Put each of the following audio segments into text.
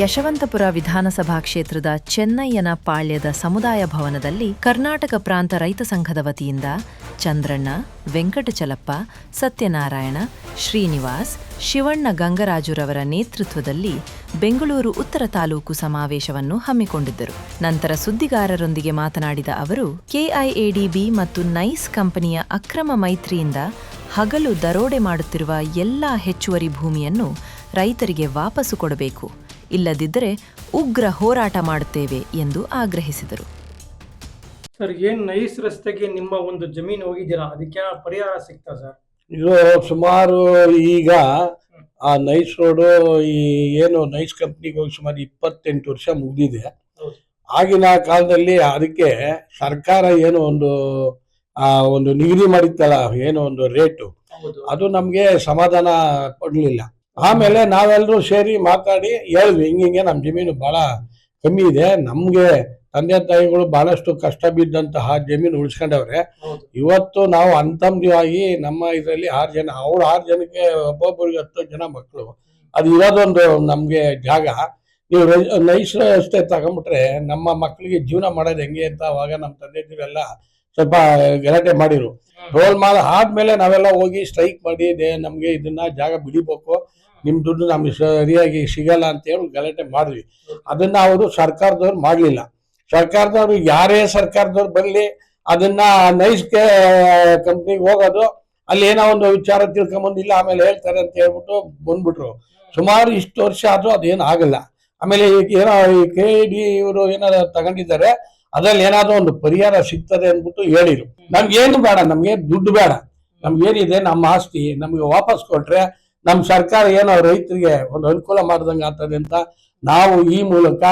ಯಶವಂತಪುರ ವಿಧಾನಸಭಾ ಕ್ಷೇತ್ರದ ಚೆನ್ನಯ್ಯನ ಪಾಳ್ಯದ ಸಮುದಾಯ ಭವನದಲ್ಲಿ ಕರ್ನಾಟಕ ಪ್ರಾಂತ ರೈತ ಸಂಘದ ವತಿಯಿಂದ ಚಂದ್ರಣ್ಣ, ವೆಂಕಟಚಲಪ್ಪ, ಸತ್ಯನಾರಾಯಣ, ಶ್ರೀನಿವಾಸ್, ಶಿವಣ್ಣ ಗಂಗರಾಜುರವರ ನೇತೃತ್ವದಲ್ಲಿ ಬೆಂಗಳೂರು ಉತ್ತರ ತಾಲೂಕು ಸಮಾವೇಶವನ್ನು ಹಮ್ಮಿಕೊಂಡಿದ್ದರು. ನಂತರ ಸುದ್ದಿಗಾರರೊಂದಿಗೆ ಮಾತನಾಡಿದ ಅವರು, ಕೆಐಎಡಿಬಿ ಮತ್ತು ನೈಸ್ ಕಂಪನಿಯ ಅಕ್ರಮ ಮೈತ್ರಿಯಿಂದ ಹಗಲು ದರೋಡೆ ಮಾಡುತ್ತಿರುವ ಎಲ್ಲಾ ಹೆಚ್ಚುವರಿ ಭೂಮಿಯನ್ನು ರೈತರಿಗೆ ವಾಪಸು ಕೊಡಬೇಕು. ಇಲ್ಲದಿದ್ದರೆ ಉಗ್ರ ಹೋರಾಟ ಮಾಡುತ್ತೇವೆ ಎಂದು ಆಗ್ರಹಿಸಿದರು. ಸರ್ ಏನು ನೈಸ್ ರಸ್ತೆಗೆ ನಿಮ್ಮ ಒಂದು ಜಮೀನು ಹೋಗಿದ್ದೀರಾ? ಅದಕ್ಕೆ ಪರಿಹಾರ ಸಿಗ್ತಾ ಸರ್ ಇದು ಸುಮಾರು ಈಗ ಆ ನೈಸ್ ರೋಡು ಈ ಏನು ನೈಸ್ ಕಂಪ್ನಿಗೆ ಹೋಗಿ ಸುಮಾರು ಇಪ್ಪತ್ತೆಂಟು ವರ್ಷ ಮುಗಿದಿದೆ. ಹೌದು. ಆಗಿನ ಕಾಲದಲ್ಲಿ ಅದಕ್ಕೆ ಸರ್ಕಾರ ಏನು ಒಂದು ಆ ಒಂದು ನಿಗದಿ ಮಾಡಿತ್ತಲ್ಲ ಏನು ಒಂದು ರೇಟು. ಹೌದು. ಅದು ನಮಗೆ ಸಮಾಧಾನ ಕೊಡ್ಲಿಲ್ಲ. ಆಮೇಲೆ ನಾವೆಲ್ಲರೂ ಸೇರಿ ಮಾತಾಡಿ ಹೇಳಿದ್ವಿ ಹಿಂಗಿಂಗೆ ನಮ್ಮ ಜಮೀನು ಬಹಳ ಕಮ್ಮಿ ಇದೆ ನಮ್ಗೆ ತಂದೆ ತಾಯಿಗಳು ಬಹಳಷ್ಟು ಕಷ್ಟ ಬಿದ್ದಂತಹ ಜಮೀನು ಉಳಿಸ್ಕೊಂಡವ್ರೆ. ಇವತ್ತು ನಾವು ಅಂತಮ್ಯವಾಗಿ ನಮ್ಮ ಇದರಲ್ಲಿ ಆರು ಜನ ಅವ್ರ ಆರು ಜನಕ್ಕೆ ಒಬ್ಬೊಬ್ಬರಿಗೆ ಹತ್ತು ಜನ ಮಕ್ಕಳು. ಅದು ಇರೋದೊಂದು ನಮ್ಗೆ ಜಾಗ. ನೀವು ನೈಸ್ ರಸ್ತೆ ತಗೊಂಬಿಟ್ರೆ ನಮ್ಮ ಮಕ್ಕಳಿಗೆ ಜೀವನ ಮಾಡೋದು ಹೆಂಗೆ ಅಂತ ಅವಾಗ ನಮ್ಮ ತಂದೆ ಸ್ವಲ್ಪ ಗಲಾಟೆ ಮಾಡಿರು. ರೋಲ್ ಮಾಡಿ ಆದ್ಮೇಲೆ ನಾವೆಲ್ಲ ಹೋಗಿ ಸ್ಟ್ರೈಕ್ ಮಾಡಿ ನಮ್ಗೆ ಇದನ್ನ ಜಾಗ ಬಿಡಿಬೇಕು. ನಿಮ್ ದುಡ್ಡು ನಮಗೆ ಸರಿಯಾಗಿ ಸಿಗಲ್ಲ ಅಂತ ಹೇಳಿ ಗಲಾಟೆ ಮಾಡಿದ್ವಿ. ಅದನ್ನು ಅವರು ಸರ್ಕಾರದವ್ರು ಮಾಡಲಿಲ್ಲ. ಸರ್ಕಾರದವರು ಯಾರೇ ಸರ್ಕಾರದವ್ರು ಬರಲಿ ಅದನ್ನು ನೈಸ್ಗೆ ಕಂಪ್ನಿಗೆ ಹೋಗೋದು, ಅಲ್ಲಿ ಏನೋ ಒಂದು ವಿಚಾರ ತಿಳ್ಕೊಂಬಂದಿಲ್ಲ, ಆಮೇಲೆ ಹೇಳ್ತಾರೆ ಅಂತ ಹೇಳ್ಬಿಟ್ಟು ಬಂದ್ಬಿಟ್ರು. ಸುಮಾರು ಇಷ್ಟು ವರ್ಷ ಆದರೂ ಅದೇನು ಆಗಲ್ಲ. ಆಮೇಲೆ ಏನೋ ಈ ಕೆ ಡಿ ಇವರು ಏನಾರ ತಗೊಂಡಿದ್ದಾರೆ, ಅದ್ರಲ್ಲಿ ಏನಾದರೂ ಒಂದು ಪರಿಹಾರ ಸಿಗ್ತದೆ ಅಂದ್ಬಿಟ್ಟು ಹೇಳಿದ್ರು. ನಮ್ಗೇನು ಬೇಡ ನಮಗೆ ದುಡ್ಡು ಬೇಡ. ನಮ್ಗೇನಿದೆ, ನಮ್ಮ ಆಸ್ತಿ, ನಮಗೆ ವಾಪಸ್ ಕೊಟ್ರೆ ನಮ್ಮ ಸರ್ಕಾರ ಏನೋ ರೈತರಿಗೆ ಒಂದು ಅನುಕೂಲ ಮಾಡ್ದಂಗೆ ಆಗ್ತದೆ ಅಂತ ನಾವು ಈ ಮೂಲಕ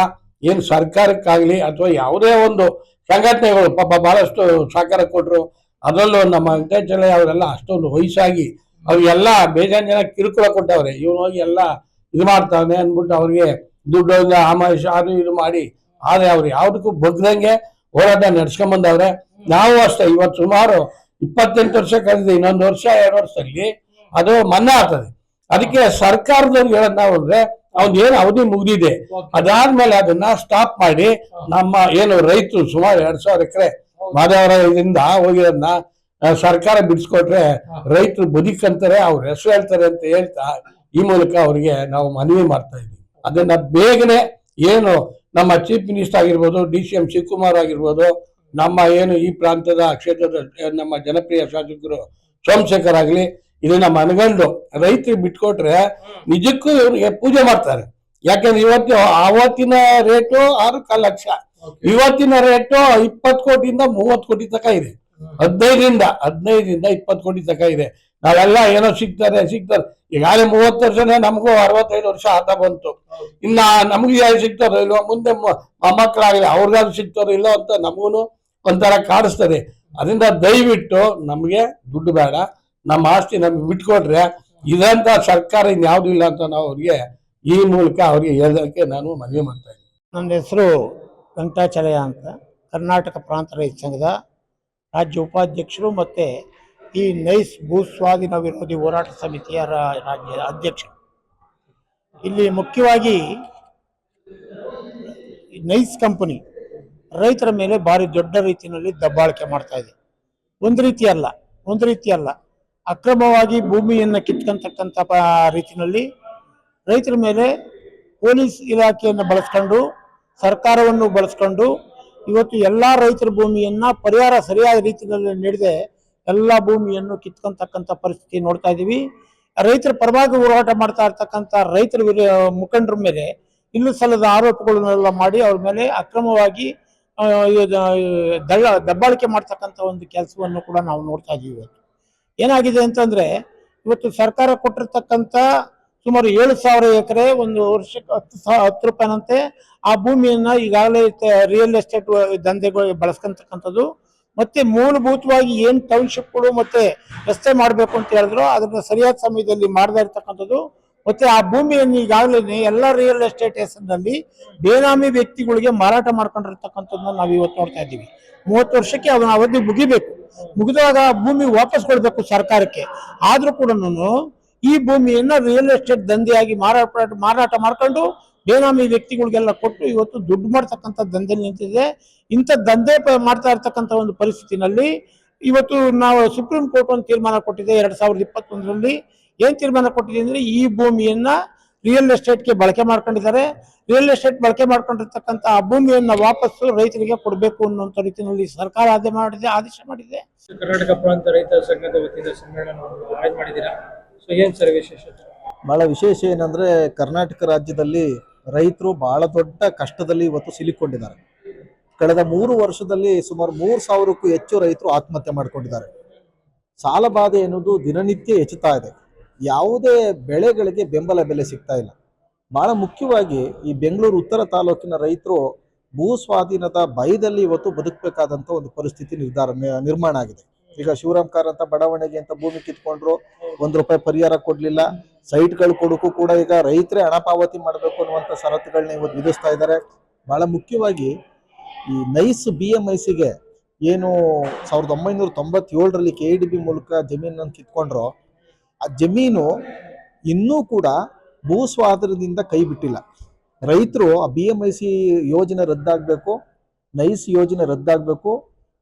ಏನು ಸರ್ಕಾರಕ್ಕಾಗಲಿ ಅಥವಾ ಯಾವುದೇ ಒಂದು ಸಂಘಟನೆಗಳು ಪಾಪ ಬಹಳಷ್ಟು ಸಹಕಾರ ಕೊಟ್ಟರು ಅದರಲ್ಲೂ ನಮ್ಮ ವೆಂಕಟೇಶ್ವರ ಅವರೆಲ್ಲ ಅಷ್ಟೊಂದು ವಯಸ್ಸಾಗಿ ಅವ್ರಿಗೆಲ್ಲ ಬೇಜಾನ್ ಜನ ಕಿರುಕುಳ ಕೊಟ್ಟವ್ರೆ. ಇವನು ಹೋಗಿ ಎಲ್ಲ ಇದು ಮಾಡ್ತಾನೆ ಅಂದ್ಬಿಟ್ಟು ಅವ್ರಿಗೆ ದುಡ್ಡು ಆಮಾಯಿಷ ಅದು ಇದು ಮಾಡಿ, ಆದರೆ ಅವ್ರು ಯಾವುದಕ್ಕೂ ಬಗ್ದಂಗೆ ಹೋರಾಟ ನಡ್ಸ್ಕೊಂಡ್ ಬಂದವ್ರೆ. ನಾವು ಅಷ್ಟೇ, ಇವತ್ತು ಸುಮಾರು ಇಪ್ಪತ್ತೆಂಟು ವರ್ಷ ಕಳೆದಿದೆ, ಇನ್ನೊಂದು ವರ್ಷ, ಎರಡು ವರ್ಷದಲ್ಲಿ ಅದು ಮನ್ನಾ ಆಗ್ತದೆ. ಅದಕ್ಕೆ ಸರ್ಕಾರದವ್ರು ಹೇಳೋದ್ ನಾವು ಅಂದ್ರೆ ಅವ್ನ್ ಏನು ಅವಧಿ ಮುಗಿದಿದೆ ಅದಾದ್ಮೇಲೆ ಅದನ್ನ ಸ್ಟಾಪ್ ಮಾಡಿ ನಮ್ಮ ಏನು ರೈತರು ಸುಮಾರು ಎರಡ್ ಸಾವಿರ ಎಕರೆ ಮಾದಾವರದಿಂದ ಹೋಗಿ ಹೋಗಿರೋದನ್ನ ಸರ್ಕಾರ ಬಿಡಿಸ್ಕೊಟ್ರೆ ರೈತರು ಬದುಕಂತಾರೆ ಅವ್ರ ಹೆಸರು ಹೇಳ್ತಾರೆ ಅಂತ ಹೇಳ್ತಾ ಈ ಮೂಲಕ ಅವರಿಗೆ ನಾವು ಮನವಿ ಮಾಡ್ತಾ ಇದ್ದೀವಿ. ಅದನ್ನ ಬೇಗನೆ ಏನು ನಮ್ಮ ಚೀಫ್ ಮಿನಿಸ್ಟರ್ ಆಗಿರ್ಬೋದು ಡಿ ಸಿ ಎಂ ಶಿವಕುಮಾರ್ ಆಗಿರ್ಬೋದು ನಮ್ಮ ಏನು ಈ ಪ್ರಾಂತದ ಕ್ಷೇತ್ರದ ನಮ್ಮ ಜನಪ್ರಿಯ ಶಾಸಕರು ಸೋಮಶೇಖರ್ ಆಗ್ಲಿ ಇದನ್ನ ಮನಗಂಡು ರೈತರಿಗೆ ಬಿಟ್ಕೊಟ್ರೆ ನಿಜಕ್ಕೂ ಇವ್ರಿಗೆ ಪೂಜೆ ಮಾಡ್ತಾರೆ. ಯಾಕಂದ್ರೆ ಇವತ್ತು ಆವತ್ತಿನ ರೇಟು ಆರು ಕಾಲು ಲಕ್ಷ ಇವತ್ತಿನ ರೇಟು ಇಪ್ಪತ್ತು ಕೋಟಿಯಿಂದ ಮೂವತ್ತು ಕೋಟಿ ತನಕ ಇದೆ. ಹದಿನೈದರಿಂದ ಹದಿನೈದರಿಂದ ಇಪ್ಪತ್ತು ಕೋಟಿ ತನಕ ಇದೆ. ನಾವೆಲ್ಲ ಏನೋ ಸಿಗ್ತಾರೆ ಸಿಗ್ತಾರೆ. ಈಗಾಗಲೇ ಮೂವತ್ತು ವರ್ಷನೇ ನಮಗೂ ಅರವತ್ತೈದು ವರ್ಷ ಆತ ಬಂತು. ಇನ್ನ ನಮ್ಗೆ ಯಾರು ಸಿಗ್ತಾರೋ ಇಲ್ವೋ ಮುಂದೆ ಮೊಮ್ಮಕ್ಕಳಾಗಲಿ ಅವ್ರಿಗಾದ್ರು ಸಿಗ್ತಾರೋ ಇಲ್ಲೋ ಅಂತ ನಮಗೂ ಒಂಥರ ಕಾಡಿಸ್ತದೆ. ಅದರಿಂದ ದಯವಿಟ್ಟು ನಮಗೆ ದುಡ್ಡು ಬೇಡ. ನಮ್ಮ ಆಸ್ತಿ ನಮ್ಗೆ ಬಿಟ್ಕೊಟ್ರೆ ಇದಂತ ಸರ್ಕಾರ ಇನ್ಯಾವುದೂ ಇಲ್ಲ ಅಂತ ನಾವು ಅವ್ರಿಗೆ ಈ ಮೂಲಕ ಅವ್ರಿಗೆ ಹೇಳೋದಕ್ಕೆ ನಾನು ಮನವಿ ಮಾಡ್ತಾ ಇದ್ದೀನಿ. ನನ್ನ ಹೆಸರು ವೆಂಕಟಾಚಲಯ ಅಂತ. ಕರ್ನಾಟಕ ಪ್ರಾಂತ ರೈತ ಸಂಘದ ರಾಜ್ಯ ಉಪಾಧ್ಯಕ್ಷರು ಮತ್ತು ಈ ನೈಸ್ ಭೂ ಸ್ವಾಧೀನ ವಿರೋಧಿ ಹೋರಾಟ ಸಮಿತಿಯ ರಾಜ್ಯ ಅಧ್ಯಕ್ಷರು. ಇಲ್ಲಿ ಮುಖ್ಯವಾಗಿ ನೈಸ್ ಕಂಪನಿ ರೈತರ ಮೇಲೆ ಭಾರಿ ದೊಡ್ಡ ರೀತಿಯಲ್ಲಿ ದಬ್ಬಾಳಿಕೆ ಮಾಡ್ತಾ ಇದೆ. ಒಂದು ರೀತಿ ಅಲ್ಲ, ಒಂದು ರೀತಿ ಅಲ್ಲ. ಅಕ್ರಮವಾಗಿ ಭೂಮಿಯನ್ನು ಕಿತ್ಕೊಂತಕ್ಕಂಥ ರೀತಿಯಲ್ಲಿ ರೈತರ ಮೇಲೆ ಪೊಲೀಸ್ ಇಲಾಖೆಯನ್ನು ಬಳಸ್ಕೊಂಡು, ಸರ್ಕಾರವನ್ನು ಬಳಸ್ಕೊಂಡು ಇವತ್ತು ಎಲ್ಲ ರೈತರ ಭೂಮಿಯನ್ನ ಪರಿಹಾರ ಸರಿಯಾದ ರೀತಿಯಲ್ಲಿ ನೀಡದೆ ಎಲ್ಲ ಭೂಮಿಯನ್ನು ಕಿತ್ಕೊಂತಕ್ಕಂಥ ಪರಿಸ್ಥಿತಿ ನೋಡ್ತಾ ಇದ್ದೀವಿ. ರೈತರ ಪರವಾಗಿ ಹೋರಾಟ ಮಾಡ್ತಾ ಇರ್ತಕ್ಕಂಥ ರೈತರ ಮುಖಂಡರ ಮೇಲೆ ಇಲ್ಲೂ ಸಲ್ಲದ ಆರೋಪಗಳನ್ನೆಲ್ಲ ಮಾಡಿ ಅವ್ರ ಮೇಲೆ ಅಕ್ರಮವಾಗಿ ದಬ್ಬಾಳಿಕೆ ಮಾಡ್ತಕ್ಕಂಥ ಒಂದು ಕೆಲಸವನ್ನು ಕೂಡ ನಾವು ನೋಡ್ತಾ ಇದ್ದೀವಿ ಏನಾಗಿದೆ ಅಂತಂದ್ರೆ, ಇವತ್ತು ಸರ್ಕಾರ ಕೊಟ್ಟಿರ್ತಕ್ಕಂಥ ಸುಮಾರು ಏಳು ಸಾವಿರ ಎಕರೆ, ಒಂದು ವರ್ಷಕ್ಕೆ ಹತ್ತು ಸಾವಿರ ಹತ್ತು ರೂಪಾಯಿನಂತೆ ಆ ಭೂಮಿಯನ್ನ ಈಗಾಗಲೇ ರಿಯಲ್ ಎಸ್ಟೇಟ್ ದಂಧೆಗಳಿಗೆ ಬಳಸ್ಕೊಂತಕ್ಕಂಥದ್ದು. ಮತ್ತೆ ಮೂಲಭೂತವಾಗಿ ಏನ್ ಟೌನ್ಶಿಪ್ಗಳು ಮತ್ತೆ ರಸ್ತೆ ಮಾಡಬೇಕು ಅಂತ ಹೇಳಿದ್ರು, ಅದನ್ನ ಸರಿಯಾದ ಸಮಯದಲ್ಲಿ ಮಾಡದೇ ಇರ್ತಕ್ಕಂಥದ್ದು. ಮತ್ತೆ ಆ ಭೂಮಿಯನ್ನು ಈಗಾಗಲೇ ಎಲ್ಲ ರಿಯಲ್ ಎಸ್ಟೇಟ್ ಹೆಸರಿನಲ್ಲಿ ಬೇನಾಮಿ ವ್ಯಕ್ತಿಗಳಿಗೆ ಮಾರಾಟ ಮಾಡ್ಕೊಂಡಿರ್ತಕ್ಕಂಥದ್ದನ್ನ ನಾವು ಇವತ್ತು ನೋಡ್ತಾ ಇದ್ದೀವಿ. ಮೂವತ್ತು ವರ್ಷಕ್ಕೆ ಅವನ ಅವಧಿ ಮುಗಿಬೇಕು. ಮುಗಿದಾಗ ಭೂಮಿ ವಾಪಸ್ ಕೊಡಬೇಕು ಸರ್ಕಾರಕ್ಕೆ. ಆದ್ರೂ ಕೂಡ ಈ ಭೂಮಿಯನ್ನ ರಿಯಲ್ ಎಸ್ಟೇಟ್ ದಂಧೆಯಾಗಿ ಮಾರಾಟ ಮಾರಾಟ ಮಾಡ್ಕೊಂಡು ಬೇನಾಮಿ ವ್ಯಕ್ತಿಗಳಿಗೆಲ್ಲ ಕೊಟ್ಟು ಇವತ್ತು ದುಡ್ಡು ಮಾಡ್ತಕ್ಕಂಥ ದಂಧೆ ನಿಂತಿದೆ. ಇಂಥ ದಂಧೆ ಮಾಡ್ತಾ ಇರ್ತಕ್ಕಂಥ ಒಂದು ಪರಿಸ್ಥಿತಿನಲ್ಲಿ ಇವತ್ತು ನಾವು ಸುಪ್ರೀಂ ಕೋರ್ಟ್ ಒಂದು ತೀರ್ಮಾನ ಕೊಟ್ಟಿದೆ. ಎರಡ್ ಸಾವಿರದ ಇಪ್ಪತ್ತೊಂದರಲ್ಲಿ ಏನ್ ತೀರ್ಮಾನ ಕೊಟ್ಟಿದೆ ಅಂದ್ರೆ ಈ ಭೂಮಿಯನ್ನ ರಿಯಲ್ ಎಸ್ಟೇಟ್ಗೆ ಬಳಕೆ ಮಾಡ್ಕೊಂಡಿದ್ದಾರೆ. ರಿಯಲ್ ಎಸ್ಟೇಟ್ ಬಳಕೆ ಮಾಡ್ಕೊಂಡಿರ್ತಕ್ಕಂಥ ಆ ಭೂಮಿಯನ್ನ ವಾಪಸ್ಸು ರೈತರಿಗೆ ಕೊಡಬೇಕು ಅನ್ನುವಂಥ ರೀತಿಯಲ್ಲಿ ಸರ್ಕಾರ ಆದ್ಯ ಮಾಡಿದೆ ಆದೇಶ ಮಾಡಿದೆ. ಕರ್ನಾಟಕ ಪ್ರಾಂತ ರೈತ ಸಂಘದ ವತಿಯಿಂದ ಸಮ್ಮೇಳನವನ್ನು ಆಯೋಜನೆ ಮಾಡಿದ್ದೀರಾ? ಸೊ ಏನ್ ಸರ್ ವಿಶೇಷತೆ ಬಹಳ ವಿಶೇಷ ಏನಂದ್ರೆ ಕರ್ನಾಟಕ ರಾಜ್ಯದಲ್ಲಿ ರೈತರು ಬಹಳ ದೊಡ್ಡ ಕಷ್ಟದಲ್ಲಿ ಇವತ್ತು ಸಿಲುಕೊಂಡಿದ್ದಾರೆ. ಕಳೆದ ಮೂರು ವರ್ಷದಲ್ಲಿ ಸುಮಾರು ಮೂರು ಸಾವಿರಕ್ಕೂ ಹೆಚ್ಚು ರೈತರು ಆತ್ಮಹತ್ಯೆ ಮಾಡ್ಕೊಂಡಿದ್ದಾರೆ. ಸಾಲ ಬಾಧೆ ಎನ್ನುವುದು ದಿನನಿತ್ಯ ಹೆಚ್ಚುತ್ತಾ ಇದೆ. ಯಾವುದೇ ಬೆಳೆಗಳಿಗೆ ಬೆಂಬಲ ಬೆಲೆ ಸಿಗ್ತಾ ಇಲ್ಲ. ಬಹಳ ಮುಖ್ಯವಾಗಿ ಈ ಬೆಂಗಳೂರು ಉತ್ತರ ತಾಲೂಕಿನ ರೈತರು ಭೂ ಸ್ವಾಧೀನದ ಭಯದಲ್ಲಿ ಇವತ್ತು ಬದುಕಬೇಕಾದಂಥ ಒಂದು ಪರಿಸ್ಥಿತಿ ನಿರ್ಧಾರ, ನಿರ್ಮಾಣ ಆಗಿದೆ. ಈಗ ಶಿವರಾಮ್ ಕಾರಂತ ಬಡಾವಣೆಗೆ ಅಂತ ಭೂಮಿ ಕಿತ್ಕೊಂಡ್ರು, ಒಂದು ರೂಪಾಯಿ ಪರಿಹಾರ ಕೊಡಲಿಲ್ಲ, ಸೈಟ್ಗಳು ಕೊಡೋಕ್ಕೂ ಕೂಡ ಈಗ ರೈತರೇ ಹಣ ಪಾವತಿ ಮಾಡಬೇಕು ಅನ್ನುವಂಥ ಷರತ್ತುಗಳನ್ನ ಇವತ್ತು ವಿಧಿಸ್ತಾ ಇದ್ದಾರೆ. ಬಹಳ ಮುಖ್ಯವಾಗಿ ಈ ನೈಸ್ ಬಿ ಎಂ ಐ ಏನು ಸಾವಿರದ ಒಂಬೈನೂರ ತೊಂಬತ್ತೇಳರಲ್ಲಿ ಕೆ ಡಿ ಬಿ ಮೂಲಕ ಜಮೀನನ್ನು ಕಿತ್ಕೊಂಡ್ರು ಆ ಜಮೀನು ಇನ್ನೂ ಕೂಡ ಭೂ ಸ್ವಾಧೀನದಿಂದ ಕೈ ಬಿಟ್ಟಿಲ್ಲ. ರೈತರು ಆ ಬಿ ಎಂ ಐ ಸಿ ಯೋಜನೆ ರದ್ದಾಗಬೇಕು, ನೈಸ್ ಯೋಜನೆ ರದ್ದಾಗಬೇಕು.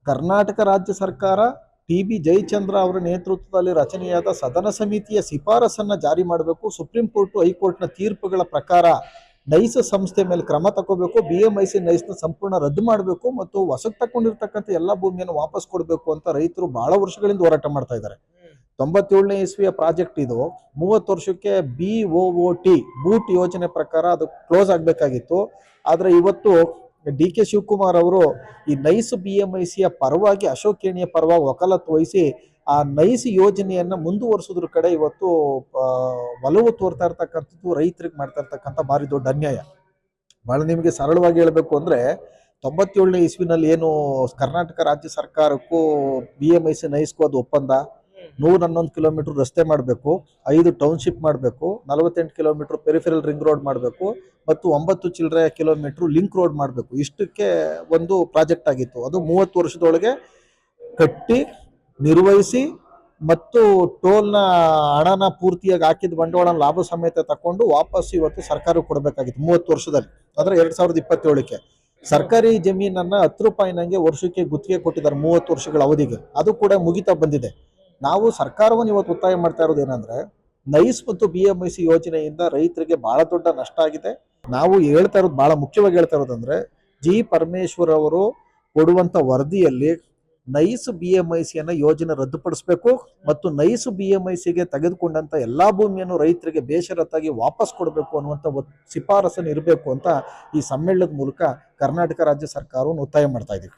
ಕರ್ನಾಟಕ ರಾಜ್ಯ ಸರ್ಕಾರ ಟಿ ಬಿ ಜಯಚಂದ್ರ ಅವರ ನೇತೃತ್ವದಲ್ಲಿ ರಚನೆಯಾದ ಸದನ ಸಮಿತಿಯ ಶಿಫಾರಸನ್ನು ಜಾರಿ ಮಾಡಬೇಕು. ಸುಪ್ರೀಂ ಕೋರ್ಟ್, ಹೈಕೋರ್ಟ್ನ ತೀರ್ಪುಗಳ ಪ್ರಕಾರ ನೈಸ್ ಸಂಸ್ಥೆ ಮೇಲೆ ಕ್ರಮ ತಗೋಬೇಕು ಬಿ ಎಂ ಐ ಸಿ ನೈಸ್ನ ಸಂಪೂರ್ಣ ರದ್ದು ಮಾಡಬೇಕು ಮತ್ತು ವಸಕ್ ತಗೊಂಡಿರ್ತಕ್ಕಂಥ ಎಲ್ಲ ಭೂಮಿಯನ್ನು ವಾಪಸ್ ಕೊಡಬೇಕು ಅಂತ ರೈತರು ಬಹಳ ವರ್ಷಗಳಿಂದ ಹೋರಾಟ ಮಾಡ್ತಾ ಇದ್ದಾರೆ. ತೊಂಬತ್ತೇಳನೇ ಇಸ್ವಿಯ ಪ್ರಾಜೆಕ್ಟ್ ಇದು. ಮೂವತ್ತು ವರ್ಷಕ್ಕೆ ಬಿ ಒ ಟಿ ಬೂಟ್ ಯೋಜನೆ ಪ್ರಕಾರ ಅದು ಕ್ಲೋಸ್ ಆಗಬೇಕಾಗಿತ್ತು. ಆದರೆ ಇವತ್ತು ಡಿ ಕೆ ಶಿವಕುಮಾರ್ ಅವರು ಈ ನೈಸ್ ಬಿ ಎಂ ಐ ಸಿಯ ಪರವಾಗಿ ಅಶೋಕ್ ಕೇಣಿಯ ಪರವಾಗಿ ವಕಾಲತ್ತು ವಹಿಸಿ ಆ ನೈಸ್ ಯೋಜನೆಯನ್ನು ಮುಂದುವರಿಸೋದ್ರ ಕಡೆ ಇವತ್ತು ಒಲವು ತೋರ್ತಾ ಇರ್ತಕ್ಕಂಥದ್ದು ರೈತರಿಗೆ ಮಾಡ್ತಾ ಇರ್ತಕ್ಕಂಥ ಭಾರಿ ದೊಡ್ಡ ಅನ್ಯಾಯ. ಬಹಳ ನಿಮಗೆ ಸರಳವಾಗಿ ಹೇಳಬೇಕು ಅಂದರೆ ತೊಂಬತ್ತೇಳನೇ ಇಸ್ವಿನಲ್ಲಿ ಏನು ಕರ್ನಾಟಕ ರಾಜ್ಯ ಸರ್ಕಾರಕ್ಕೂ ಬಿ ಎಂ ಐ ಸಿ ನೈಸ್ಗೂ ಅದು ಒಪ್ಪಂದ? ನೂರ ಹನ್ನೊಂದು ಕಿಲೋಮೀಟರ್ ರಸ್ತೆ ಮಾಡಬೇಕು, ಐದು ಟೌನ್ಶಿಪ್ ಮಾಡಬೇಕು, ನಲವತ್ತೆಂಟು ಕಿಲೋಮೀಟರ್ ಪೆರಿಫೆರಲ್ ರಿಂಗ್ ರೋಡ್ ಮಾಡಬೇಕು, ಮತ್ತು ಒಂಬತ್ತು ಚಿಲ್ಲರೆ ಕಿಲೋಮೀಟರ್ ಲಿಂಕ್ ರೋಡ್ ಮಾಡಬೇಕು. ಇಷ್ಟಕ್ಕೆ ಒಂದು ಪ್ರಾಜೆಕ್ಟ್ ಆಗಿತ್ತು. ಅದು ಮೂವತ್ತು ವರ್ಷದೊಳಗೆ ಕಟ್ಟಿ, ನಿರ್ವಹಿಸಿ, ಮತ್ತು ಟೋಲ್ನ ಹಣನ ಪೂರ್ತಿಯಾಗಿ ಹಾಕಿದ ಬಂಡವಾಳ ಲಾಭ ಸಮೇತ ತಕೊಂಡು ವಾಪಸ್ ಇವತ್ತು ಸರ್ಕಾರ ಕೊಡಬೇಕಾಗಿತ್ತು ಮೂವತ್ತು ವರ್ಷದಲ್ಲಿ. ಅಂದರೆ ಎರಡು ಸಾವಿರದ ಇಪ್ಪತ್ತೇಳಕ್ಕೆ. ಸರ್ಕಾರಿ ಜಮೀನನ್ನ ಹತ್ತು ರೂಪಾಯಿನಂಗೆ ವರ್ಷಕ್ಕೆ ಗುತ್ತಿಗೆ ಕೊಟ್ಟಿದ್ದಾರೆ ಮೂವತ್ತು ವರ್ಷಗಳ ಅವಧಿಗೆ. ಅದು ಕೂಡ ಮುಗಿತಾ ಬಂದಿದೆ. ನಾವು ಸರ್ಕಾರವನ್ನು ಇವತ್ತು ಒತ್ತಾಯ ಮಾಡ್ತಾ ಇರೋದು ಏನಂದ್ರೆ, ನೈಸ್ ಮತ್ತು ಬಿ ಎಂ ಐ ಸಿ ಯೋಜನೆಯಿಂದ ರೈತರಿಗೆ ಬಹಳ ದೊಡ್ಡ ನಷ್ಟ ಆಗಿದೆ. ನಾವು ಹೇಳ್ತಾ ಇರೋದು ಬಹಳ ಮುಖ್ಯವಾಗಿ ಹೇಳ್ತಾ ಇರೋದಂದ್ರೆ ಜಿ ಪರಮೇಶ್ವರ್ ಅವರು ಕೊಡುವಂತ ವರದಿಯಲ್ಲಿ ನೈಸ್ ಬಿ ಎಂ ಐ ಸಿಯನ್ನು ಯೋಜನೆ ರದ್ದುಪಡಿಸಬೇಕು ಮತ್ತು ನೈಸ್ ಬಿ ಎಂ ಐ ಸಿಗೆ ತೆಗೆದುಕೊಂಡಂತ ಎಲ್ಲಾ ಭೂಮಿಯನ್ನು ರೈತರಿಗೆ ಬೇಷರತ್ತಾಗಿ ವಾಪಸ್ ಕೊಡಬೇಕು ಅನ್ನುವಂತ ಒತ್- ಶಿಫಾರಸನ್ನು ಇರಬೇಕು ಅಂತ ಈ ಸಮ್ಮೇಳನದ ಮೂಲಕ ಕರ್ನಾಟಕ ರಾಜ್ಯ ಸರ್ಕಾರವನ್ನು ಒತ್ತಾಯ ಮಾಡ್ತಾ ಇದೀವಿ